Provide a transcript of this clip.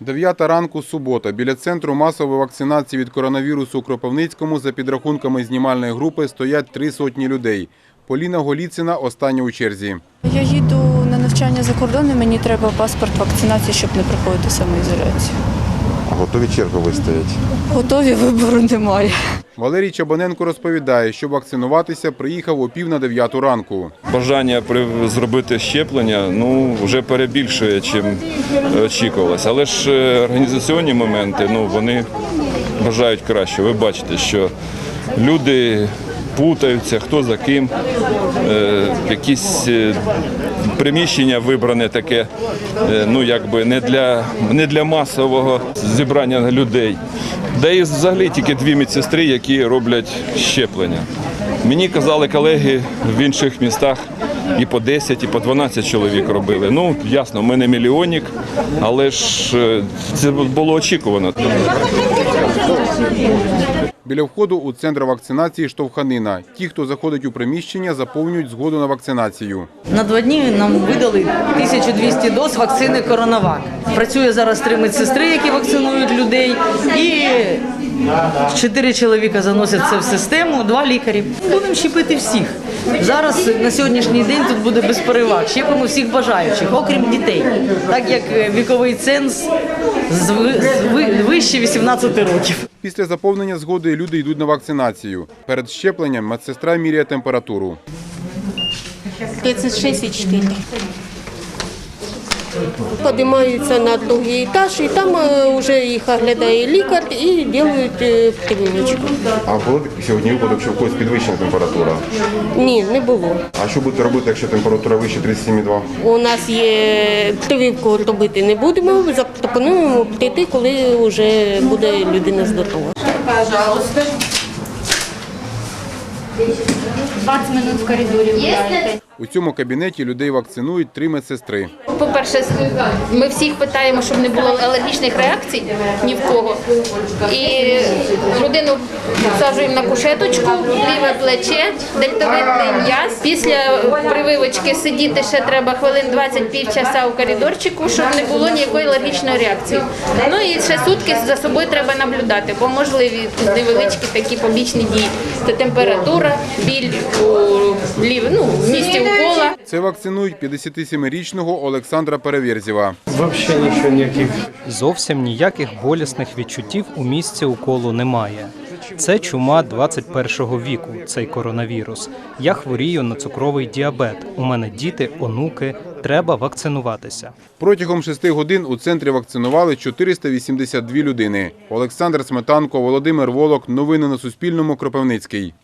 Дев'ята ранку субота. Біля центру масової вакцинації від коронавірусу у Кропивницькому за підрахунками знімальної групи стоять три сотні людей. Поліна Голіцина остання у черзі. Я їду на навчання за кордон, і мені треба паспорт вакцинації, щоб не проходити самоізоляцію. Готові чергу вистоять. Готові вибору немає. Валерій Чабаненко розповідає, що вакцинуватися приїхав о пів на дев'яту ранку. Бажання при- зробити щеплення ну вже перебільшує, чим очікувалось. Але ж е, організаційні моменти ну вони бажають краще. Ви бачите, що люди путаються, хто за ким. Е, якісь е, приміщення вибране таке, е, ну якби не для, не для масового зібрання людей. Де і взагалі тільки дві медсестри, які роблять щеплення. Мені казали колеги в інших містах і по 10, і по 12 чоловік робили. Ну, ясно, ми не мільйонник, але ж е, це було очікувано. Біля входу у центр вакцинації штовханина. Ті, хто заходить у приміщення, заповнюють згоду на вакцинацію. На два дні нам видали 1200 доз вакцини Коронавак. Працює зараз три медсестри, які вакцинують людей, і чотири чоловіка заносять це в систему, два лікарі. Будемо щепити всіх. Зараз на сьогоднішній день тут буде без переваг. Щепимо всіх бажаючих, окрім дітей, так як е, віковий ценз з ви- з ви- вище 18 років. Після заповнення згоди люди йдуть на вакцинацію. Перед щепленням медсестра міряє температуру. 36,4. Поднимаются на другий етаж, і там вже їх оглядає лікар і роблять е, прививочку. А було сьогодні випадок, що в когось підвищена температура. Ні, не було. А що будете робити, якщо температура вище 37,2? У нас є прививку робити не будемо, запропонуємо прийти, коли вже буде людина здорова. 20 минут в коридорі гуляєте. У цьому кабінеті людей вакцинують три медсестри. По-перше, ми всіх питаємо, щоб не було алергічних реакцій ні в кого. І людину саджуємо на кушеточку, ліве плече, дельтовидний м'яз. Після прививочки сидіти ще треба хвилин 20 півчаса у коридорчику, щоб не було ніякої алергічної реакції. Ну і ще сутки за собою треба наблюдати, бо можливі невеличкі такі побічні дії. Це температура, біль у лів... ну, в місці укола. Це вакцинують 57-річного Олександра Переверзєва. Зовсім ніяких болісних відчуттів у місці уколу немає. Це чума 21-го віку, цей коронавірус. Я хворію на цукровий діабет. У мене діти, онуки. Треба вакцинуватися. Протягом шести годин у центрі вакцинували 482 людини. Олександр Сметанко, Володимир Волок. Новини на Суспільному. Кропивницький.